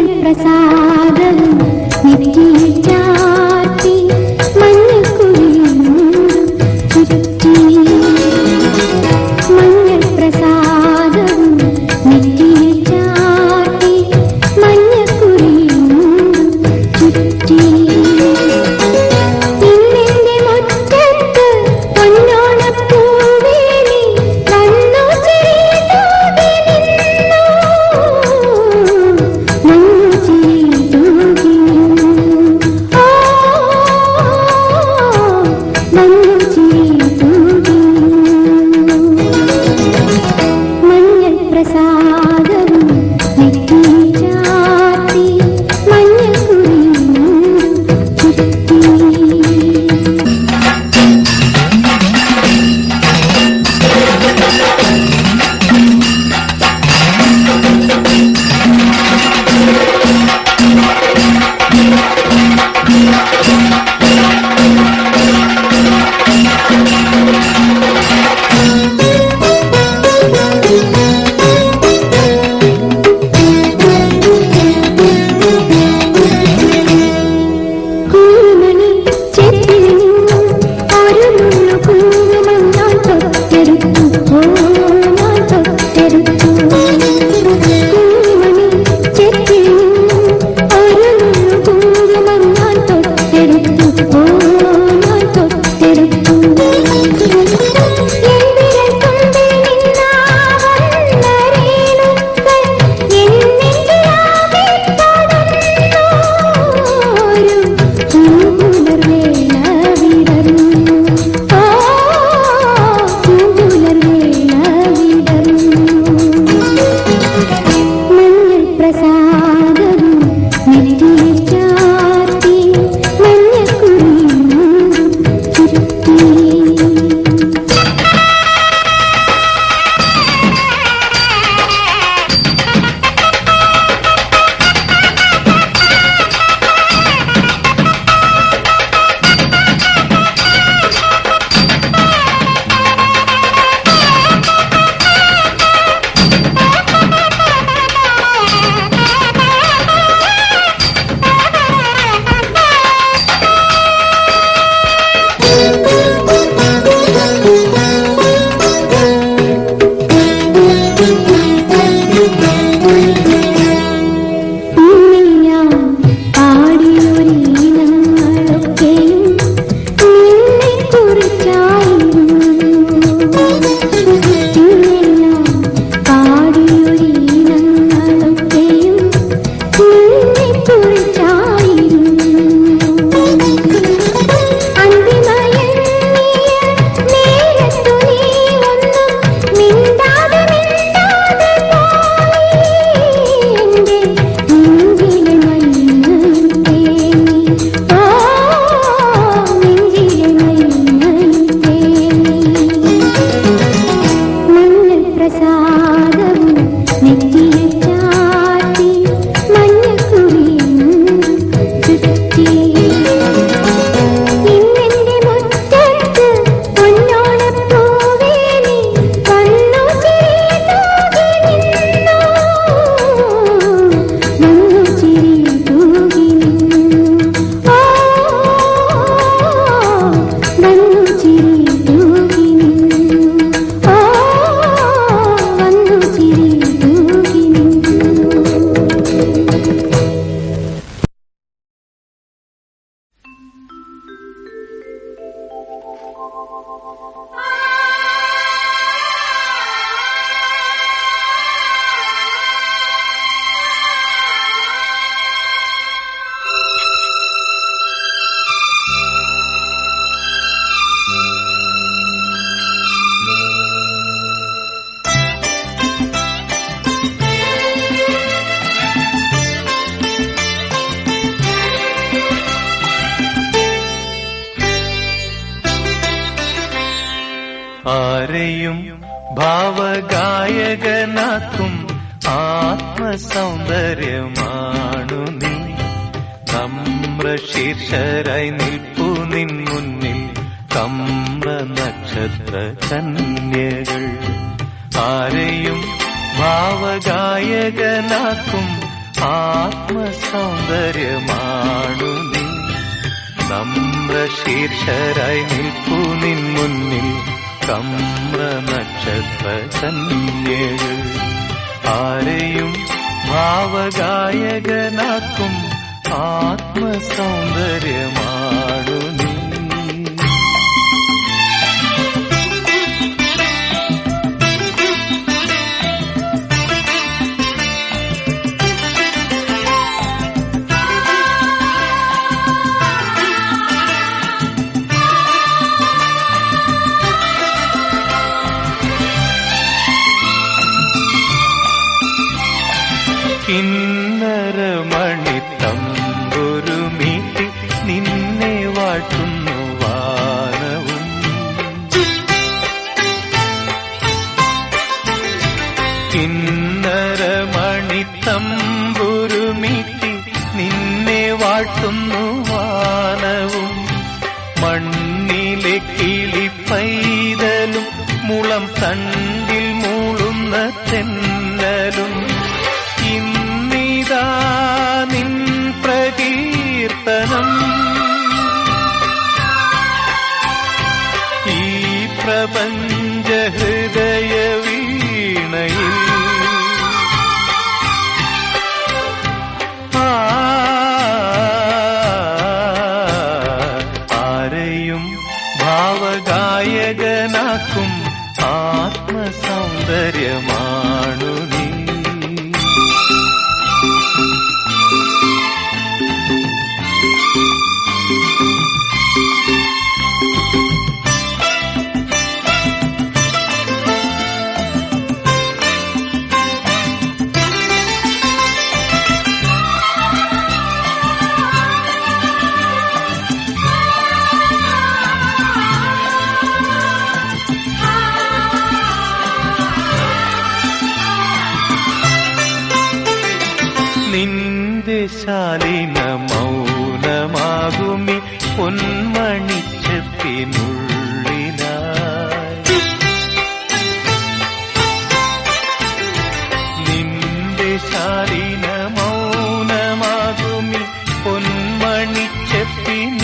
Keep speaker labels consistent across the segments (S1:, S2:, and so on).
S1: प्रसाद।
S2: Ah! ഭാവഗായകനാക്കും ആത്മസൗന്ദര്യമാണു നീ. നമ്ര ശീർഷരായി നിൽപ്പു നിൻ മുന്നിൽ കമ്ര നക്ഷത്ര കന്യകൾ. ആരെയും ഭാവഗായകനാക്കും ആത്മസൗന്ദര്യമാണു നീ. നമ്ര ശീർഷരായി നിൽപ്പു നിൻ മുന്നിൽ കമ്ര നക്ഷത്ര കന്യകൾ ആരെയും ഭാവഗായകനാക്കും ആത്മസൗന്ദര്യമാണു നീ. വാട്ടുന്നു വാനവും. കിന്നരമണി തമ്പൊരു മീട്ടി നിന്നെ വാഴ്ത്തുന്നു വാനവും. മണ്ണിലെ കിളി പൈതലും മുളം തണ്ടിൽ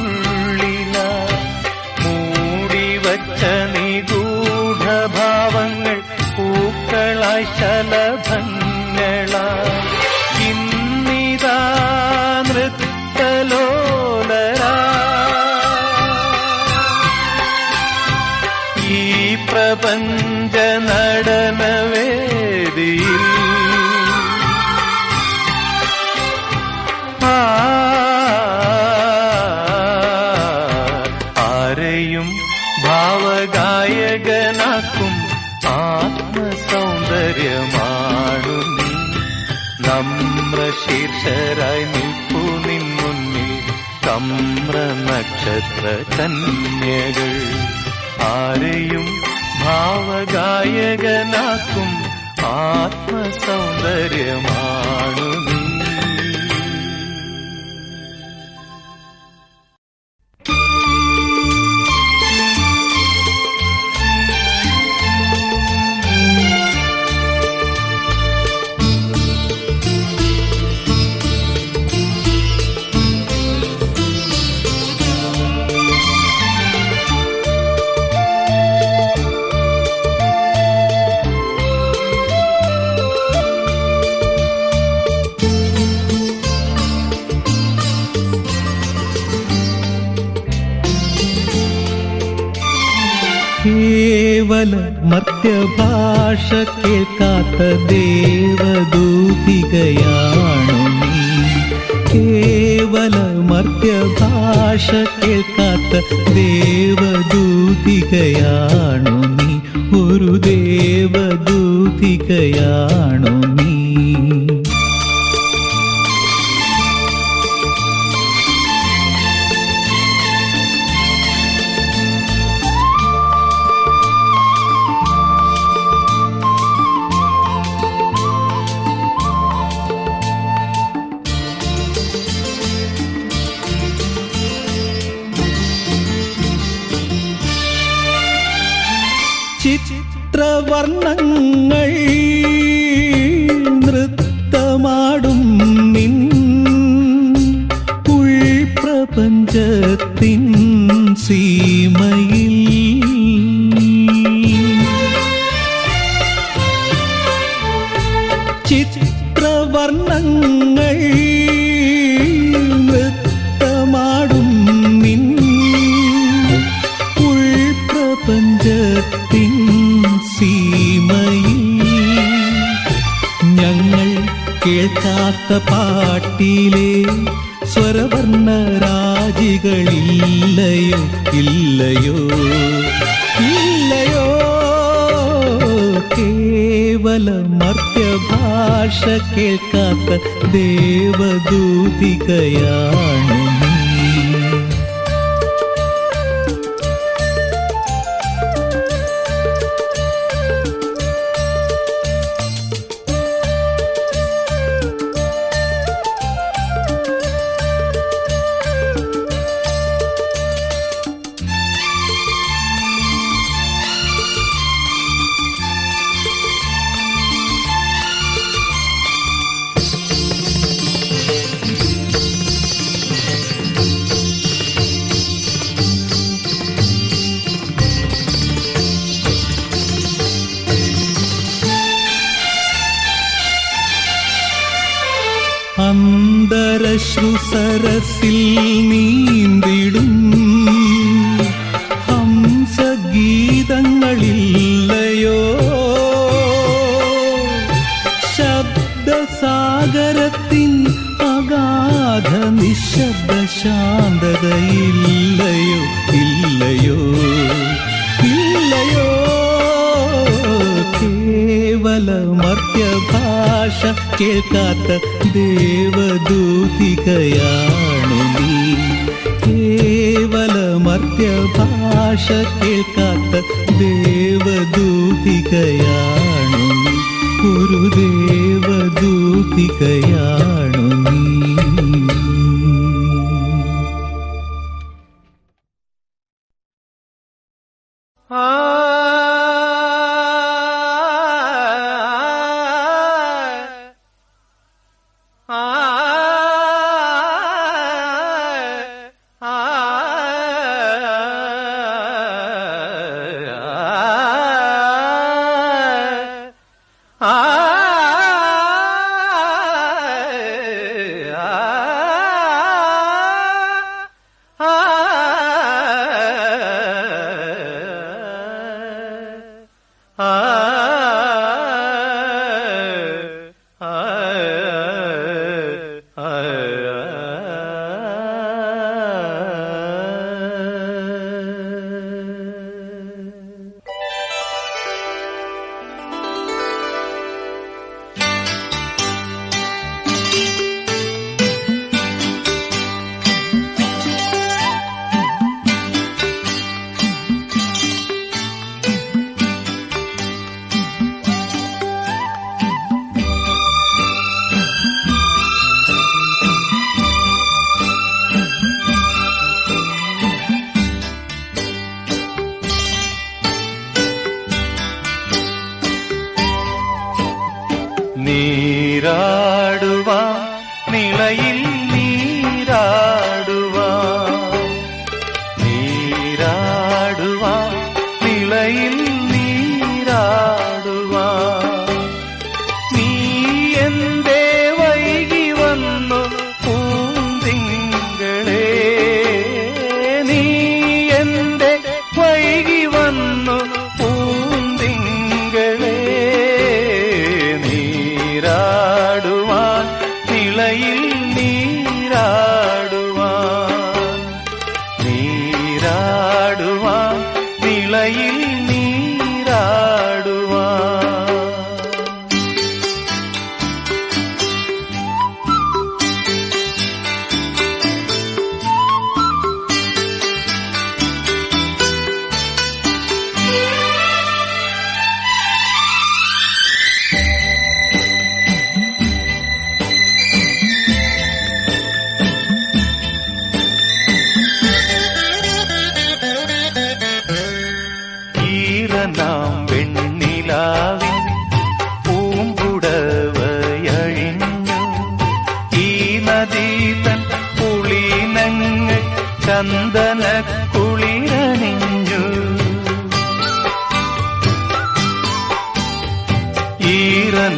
S2: പൊന്മണിച്ചപ്പിനുള്ളിലായി മൂടിവച്ച നിഗൂഢഭാവങ്ങൾ പൂക്കളായി ശലഭങ്ങളായി ആത്മസൗന്ദര്യമാണു നീ. നമ്ര ശീർഷരായി നിൽപ്പു നിൻ മുന്നിൽ. കമ്ര നക്ഷത്ര കന്യകൾ. ആരെയും
S3: ഭാവഗായകനാക്കും. ആത്മസൗന്ദര്യമാണു നീ.
S2: മർത്യഭാഷ കേൾക്കാത്ത ദേവദൂതികയാണു നീ. കേവല മർത്യഭാഷ കേൾക്കാത്ത ദേവദൂതികയാണു നീ. ഒരു ദേവദൂതികയാണു നീ. ചിത്രവർണങ്ങൾ കേൾക്കാത്ത പാട്ടിലെ സ്വരവർണ രാജികളില്ലയോ ഇല്ലയോ? ഇല്ലയോ? കേവല മർത്യഭാഷ കേൾക്കാത്ത ദേവദൂതികയാണു നിശബ്ദ ശാന്തതയില്ലയോ ഇല്ലയോ ഇല്ലയോ കേവല മർത്യഭാഷ കേൾക്കാത്ത ദേവദൂതികയാണു നീ കേവല മർത്യഭാഷ കേൾക്കാത്ത ദേവദൂതികയാണു നീ ഒരു ദേവദൂതികയാണു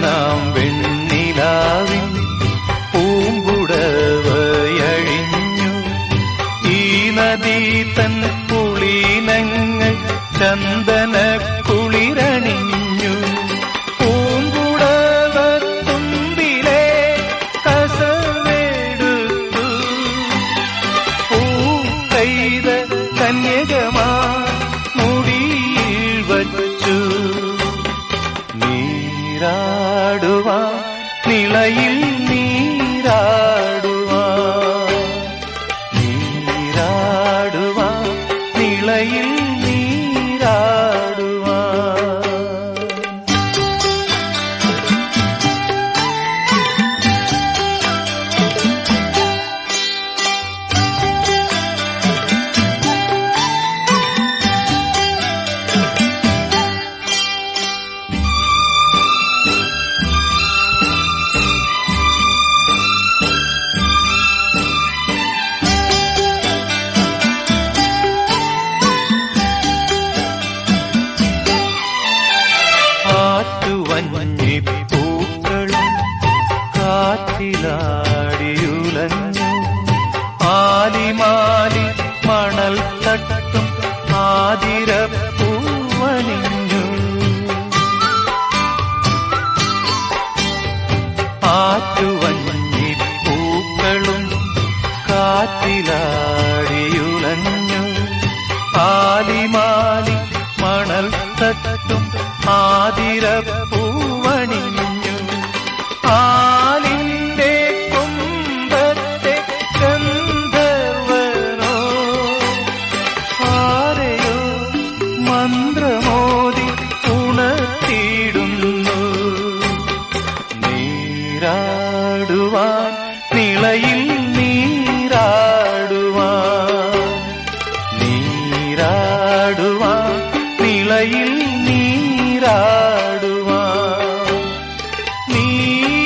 S2: now. நிலையில் நீராட മണൽ തട്ടും ആതിരപ്പൂവണിഞ്ഞു നീ